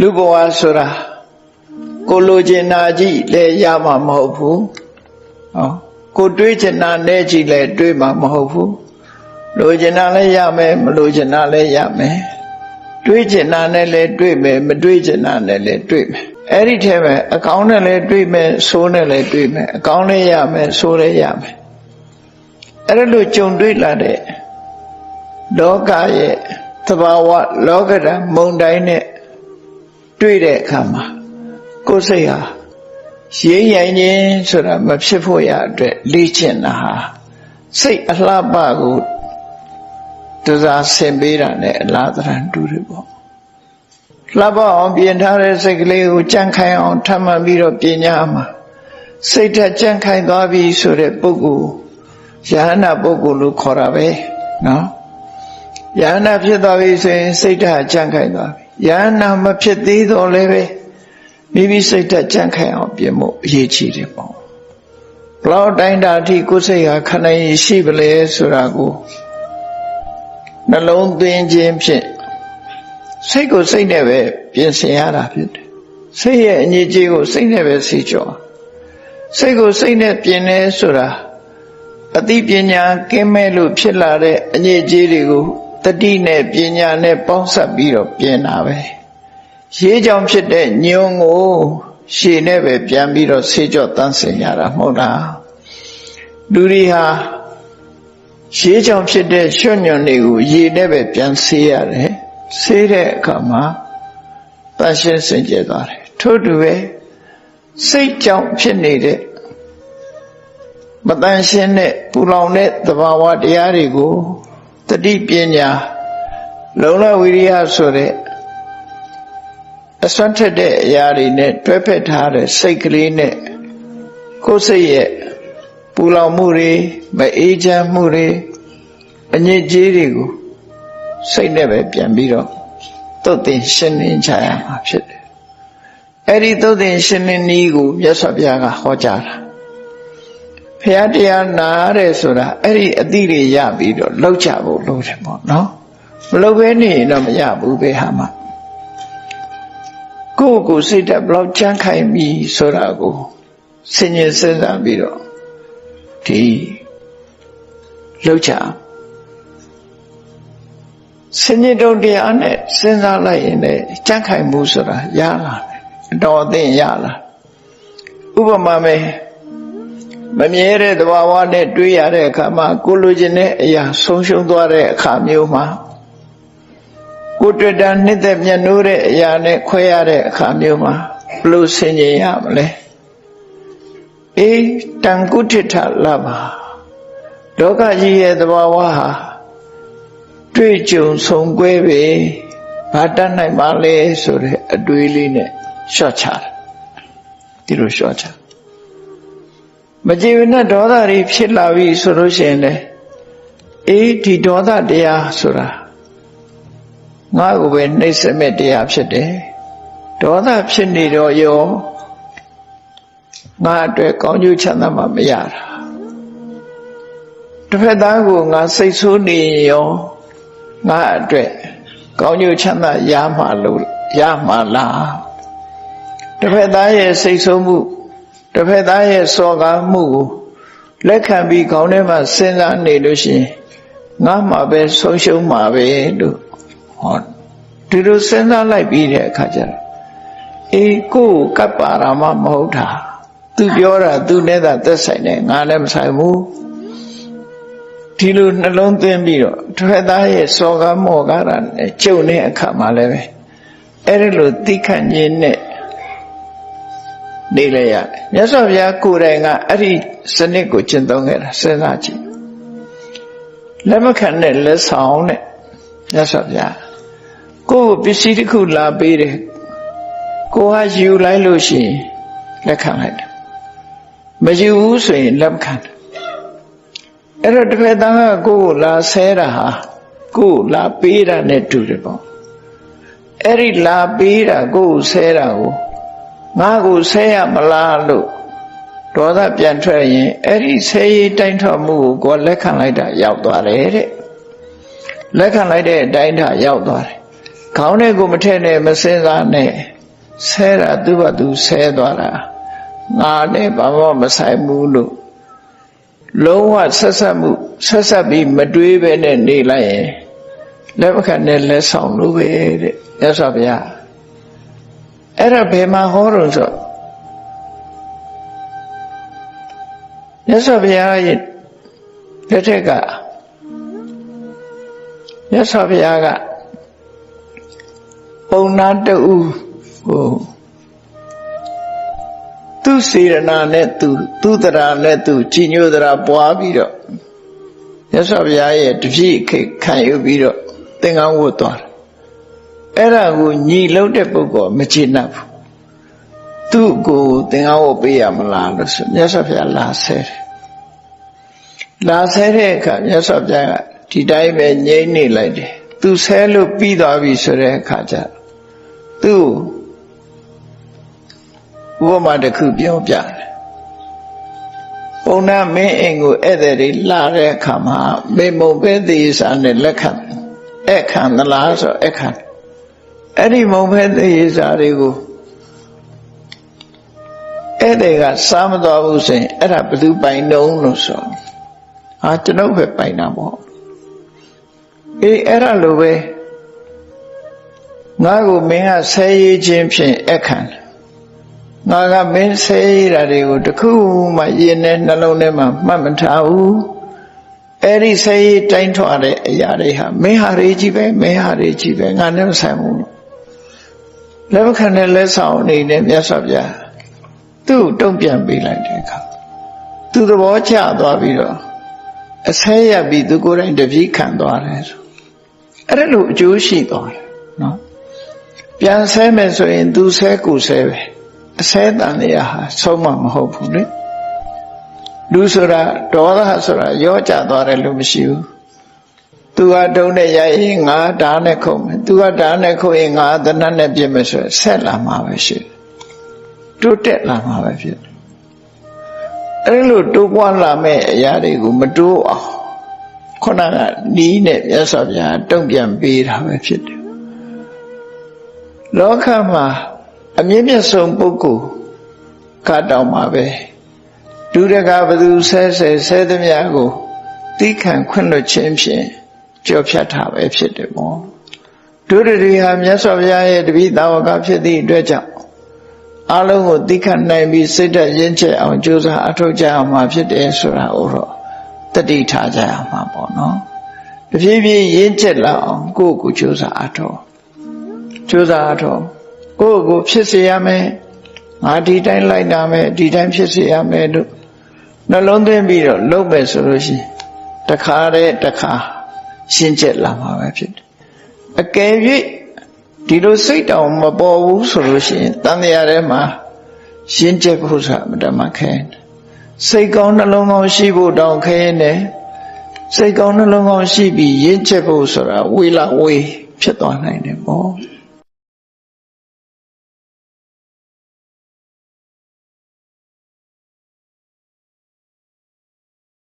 လူဘဝဆိုတာကိုလိုချင်တာကြီးလည်းရမှာမဟုတ်ဘူးဟောကိုတွေးချင်တာနဲ့ကြီးလည်းတွေးမှာမဟုတ်ဘူးလိုချင်တာလည်းရမယ်မလိုချင်တာလည်းရမယ်တွေးချင်တာနဲ့လည်းတွေးမယ်မတွေးချင်တာနဲ့လည်းတွေးမယ်အဲ့ဒီထဲမှာအကောင်းနဲ့လည်းတွေးမယ်ဆိုးနဲ့လည်းတွေးမယ်အကောင်းလည်းရမယ်ဆိုးလည်းရမယ်အဲ့ဒါလို့ကြုံတွေးလာတဲ့လောကရဲ့သဘာဝလောကဓာတ်မုန်တိုင်းနဲ့ တွေ့တဲ့အခါမှာကိုယ်စိတ်ဟာရင်းရိုင်ခြင်းဆိုတာမဖြစ်ဖို့ရအတွက်လေ့ကျင့်တာဟာစိတ်အလှပကိုတစားဆင်ပေးတာနဲ့အလားတရတူတယ်ပေါ့လှပအောင်ပြင်ထားတဲ့စိတ်ကလေးကိုကြံ့ခိုင်အောင်ထပ်မှန်ပြီးတော့ပြင်ညာမှာစိတ်ဓာတ်ကြံ့ခိုင်သွားပြီဆိုတဲ့ပုဂ္ဂိုလ်ယဟနာပုဂ္ဂိုလ်လို့ခေါ်တာပဲနော်ယဟနာဖြစ်သွားပြီဆိုရင်စိတ်ဓာတ်ကြံ့ခိုင်သွားပြီ ယဟနာမဖြစ်သေးတော့လည်းပဲမိမိစိတ်ဓာတ်ကြံ့ခိုင်အောင်ပြင်ဖို့အရေးကြီးတယ်ပေါ့ဘလောက်တိုင်းတာအထိကိုယ်စိတ်ဟာခဏရင်ရှိပလဲဆိုတာကိုနှလုံးသွင်းခြင်းဖြင့်စိတ်ကိုစိတ်နဲ့ပဲပြင်ဆင်ရတာဖြစ်တယ်စိတ်ရဲ့အငြိကြီးကိုစိတ်နဲ့ပဲစီကြောစိတ်ကိုစိတ်နဲ့ပြင်လဲဆိုတာအသိပညာကင်းမဲ့လို့ဖြစ်လာတဲ့အငြိကြီးတွေကို တတိနဲ့ပညာနဲ့ပေါင်းစပ်ပြီးတော့ပြင်တာပဲရေးကြောင်ဖြစ်တဲ့ညုံကိုရှည်နဲ့ပဲပြန်ပြီးတော့ဆေးကြောတန်းစင်ကြတာမဟုတ်လားလူတွေဟာရေးကြောင်ဖြစ်တဲ့ရွှွညွန်တွေကိုရေနဲ့ပဲပြန်ဆေးရတယ်ဆေးတဲ့အခါမှာတန်ရှင်းစင်ကြယ်သွားတယ်ထို့တူပဲစိတ်ကြောင့်ဖြစ်နေတဲ့မတန်ရှင်းတဲ့ပူလောင်တဲ့သဘာဝတရားတွေကို တတိပညာလုံလဝိရိယဆိုတဲ့အစွမ်းထက်တဲ့အရာတွေနဲ့တွဲဖက်ထားတဲ့စိတ်ကလေးနဲ့ကိုယ်စိတ်ရဲ့ပူလောင်မှုတွေမအေးချမ်းမှုတွေအညစ်အကြေးတွေကိုစိတ်နဲ့ပဲပြန်ပြီးတော့သုတ်သင်ရှင်းလင်းချရမှာဖြစ်တယ်။အဲ့ဒီသုတ်သင်ရှင်းလင်းနည်းကိုမြတ်စွာဘုရားကဟောကြားတာ။ ဘုရားတရားနာရဲဆိုတာအဲ့ဒီအသည့်တွေရပြီးတော့လောက်ကြဖို့လိုတယ်ပေါ့နော်။မလောက်ဘဲနေရင်တော့မရဘူးပဲဟာမှာ။ကိုယ့်ကိုယ်စိတ်ဓာတ်ဘလောက်ကြမ်းခိုင်ပြီဆိုတာကိုဆင်ញင်စဉ်းစားပြီးတော့ဒီလောက်ချဆင်ញင်တုံတရားနဲ့စဉ်းစားလိုက်ရင်လည်းကြမ်းခိုင်မှုဆိုတာရလာတယ်အတော်အသင့်ရလာဥပမာမယ် မမြဲတဲ့သဘာဝနဲ့တွေးရတဲ့အခါမှာကိုလိုချင်တဲ့အရာဆုံးရှုံးသွားတဲ့အခါမျိုးမှာကိုတွေ့တာနှစ်သက်မျက်နှိုးတဲ့အရာနဲ့ခွဲရတဲ့အခါမျိုးမှာဘလို့ဆင်ញင်ရမလဲအေးတန်ကုဋ္ဌထလာပါလောကကြီးရဲ့သဘာဝဟာတွေ့ကြုံဆုံကွဲပဲဘာတတ်နိုင်ပါလဲဆိုတဲ့အတွေးလေးနဲ့ရှော့ချတယ်ဒီလိုရှော့ချ မကြည်ဝနဲ့ဒေါသတွေဖြစ်လာပြီဆိုလို့ရှိရင်လေအေးဒီဒေါသတရားဆိုတာငါ့ကိုပဲနှိမ့်စမဲ့တရားဖြစ်တယ်ဒေါသဖြစ်နေတော့ရောငါအတွက်ကောင်းကျိုးချမ်းသာမှမရတာတစ်ဖက်သားကိုငါစိတ်ဆိုးနေရောငါအတွက်ကောင်းကျိုးချမ်းသာရမှာလို့ရမှာလားတစ်ဖက်သားရဲ့စိတ်ဆိုးမှု တစ်ဖက်သားရဲ့စော်ကားမှုကိုလက်ခံပြီးခေါင်းထဲမှာစဉ်းစားနေလို့ရှိရင်ငါမှပဲဆုံးရှုံးမှာပဲလို့ဟောဒီလိုစဉ်းစားလိုက်ပြီးတဲ့အခါကျတော့အေးကိုယ်ကပ်ပါရမမဟုတ်တာသူပြောတာသူနဲ့သာသက်ဆိုင်တယ်ငါလည်းမဆိုင်ဘူးဒီလိုနှလုံးသွင်းပြီးတော့ထွေသားရဲ့စော်ကားမော်ကားတာနဲ့ကျုံတဲ့အခါမှာလည်းပဲအဲ့ဒီလိုသိခန့်ခြင်းနဲ့ နေလဲရတယ်မြတ်စွာဘုရားကိုယ်တိုင်ကအဲ့ဒီစနစ်ကိုကျင့်သုံးခဲ့တာစဉ်းစားကြည့်လက်မခံနဲ့လက်ဆောင်နဲ့မြတ်စွာဘုရားကိုယ်ပစ္စည်းတစ်ခုလာပေးတယ်ကိုဟာယူလိုက်လို့ရှိရင်လက်ခံလိုက်တယ်မယူဘူးဆိုရင်လက်မခံတယ်အဲ့တော့တစ်ဖက်သားကကိုယ်ကိုလာဆဲတာဟာကိုယ်လာပေးတာနဲ့တူတယ်ပေါ့အဲ့ဒီလာပေးတာကိုယ်ဆဲတာကို ငါကိုဆဲရမလားလို့ဒေါသပြန်ထွက်ရင်အဲ့ဒီဆဲရေးတိုင်းထွက်မှုကိုကိုယ်လက်ခံလိုက်တာရောက်သွားတယ်တဲ့လက်ခံလိုက်တဲ့အတိုင်းထားရောက်သွားတယ်ခေါင်းထဲကိုမထည့်နဲ့မစင်စားနဲ့ဆဲတာသူ့ဘာသူဆဲသွားတာငါနဲ့ဘာမှမဆိုင်ဘူးလို့လုံးဝဆက်ဆက်မှုဆက်ဆက်ပြီးမတွေးပဲနဲ့နေလိုက်ရင်လက်မခံနဲ့လက်ဆောင်လို့ပဲတဲ့မြတ်စွာဘုရား အဲ့ဒါဘယ်မှာဟောတော့ဆိုမြတ်စွာဘုရားရဲ့လက်ထက်ကမြတ်စွာဘုရားကပုံနာတူဟိုသူစေရနာနဲ့သူသူတရာနဲ့သူကြီးညိုတရာပွားပြီးတော့မြတ်စွာဘုရားရဲ့တပြည့်ခိခံယူပြီးတော့သင်္ကန်းဝတ်သွားတယ် အဲ့ဒါကိုညီလုံးတဲ့ပုဂ္ဂိုလ်မချေနှပ်ဘူးသူ့ကိုသင်္ကန်းဝတ်ပေးရမလားလို့ဆိုမြတ်စွာဘုရားလာဆဲတယ်လာဆဲတဲ့အခါမြတ်စွာဘုရားကဒီတိုင်းပဲငြိမ့်နေလိုက်တယ်သူဆဲလို့ပြီးသွားပြီဆိုတဲ့အခါကျသူ့ဥပမာတစ်ခုပြောပြတယ်ပုံနာမင်းအိမ်ကိုဧည့်သည်တွေလာတဲ့အခါမှာမေမုံပဲသေးစာနဲ့လက်ခံအဲ့ခံသလားဆိုအဲ့ခံ အဲ့ဒီမုံပဲသေးစာတွေကိုဧည့်သည်ကစားမတော်ဘူးဆိုရင်အဲ့ဒါဘယ်သူပိုင်တော့လို့ဆိုဟာကျွန်ုပ်ပဲပိုင်တာပေါ့အေးအဲ့ဒါလိုပဲငါ့ကိုမင်းကဆဲရေးခြင်းဖြင့်အခန့်ငါကမင်းဆဲရေးတာတွေကိုတခုမှရင်နဲ့နှလုံးထဲမှာမှတ်မထားဘူးအဲ့ဒီဆဲရေးတိုင်းထွားတဲ့အရာတွေဟာမင်းဟာတွေကြီးပဲမင်းဟာတွေကြီးပဲငါနဲ့မဆိုင်ဘူးလ က်မခံတဲ့လက်ဆောင်အနေနဲ့မြတ်စွာဘုရားသူ့တုံ့ပြန်ပေးလိုက်တဲ့အခါသူသဘောကျသွားပြီးတော့အဆဲရပြီးသူကိုယ်တိုင်တပည့်ခံသွားတယ်ဆိုအဲ့ဒါလို့အကျိုးရှိသွားတယ်နော်ပြန်ဆဲမယ်ဆိုရင်သူဆဲကိုဆဲပဲအဆဲတန်တရားဟာဆုံးမမဟုတ်ဘူးလေလူဆိုတာဒေါသဆိုတာရောကြသွားတယ်လို့မရှိဘူး သူကတုံးနဲ့ရိုက်ရင်ငါဓာတ်နဲ့ခုံမယ်သူကဓာတ်နဲ့ခုံရင်ငါသနတ်နဲ့ပြစ်မယ်ဆိုဆက်လာမှာပဲရှိတယ်တိုးတက်လာမှာပဲဖြစ်တယ်အဲ့လိုတိုးပွားလာမဲ့အရာတွေကိုမတိုးအောင်ခုနကနီးနဲ့မြတ်စွာဘုရားတုံ့ပြန်ပေးတာပဲဖြစ်တယ်လောကမှာအမြင့်မြတ်ဆုံးပုဂ္ဂိုလ်ကတောင်းမှာပဲဒုရကဘသူဆဲဆဲဆဲသမျှကိုတိခံခွင့်လွှတ်ခြင်းဖြင့် ကြော်ဖြတ်တာပဲဖြစ်တယ်ပေါ့ဒုရရီဟာမြတ်စွာဘုရားရဲ့တပိသာဝကဖြစ်သည့်အတွက်ကြောင့်အလုံးကိုတိခတ်နိုင်ပြီးစိတ်ဓာတ်ရင့်ကျက်အောင်ကြိုးစားအထောက်ကြအောင်မှာဖြစ်တယ်ဆိုတာကိုတော့တတိထားကြရမှာပေါ့နော်တဖြည်းဖြည်းရင့်ကျက်လာအောင်ကိုယ့်ကိုကြိုးစားအထောက်ကြိုးစားအထောက်ကိုယ့်ကိုဖြစ်စေရမယ်ငါဒီတိုင်းလိုက်နာမယ်ဒီတိုင်းဖြစ်စေရမယ်လို့နှလုံးသွင်းပြီးတော့လုပ်မယ်ဆိုလို့ရှိရင်တခါတည်းတခါ ရှင်းကျက်လာမှာပဲဖြစ်တယ်အကယ်၍ဒီလိုစိတ်တောင်မပေါ်ဘူးဆိုလို့ရှိရင်တန်တရားထဲမှာရှင်းချက်ဖို့ဆိုတာမတမခဲစိတ်ကောင်းနှလုံးကောင်းရှိဖို့တောင်ခဲနေစိတ်ကောင်းနှလုံးကောင်းရှိပြီးရင့်ချက်ဖို့ဆိုတာဝေလာဝေးဖြစ်သွားနိုင်တယ်ပေါ့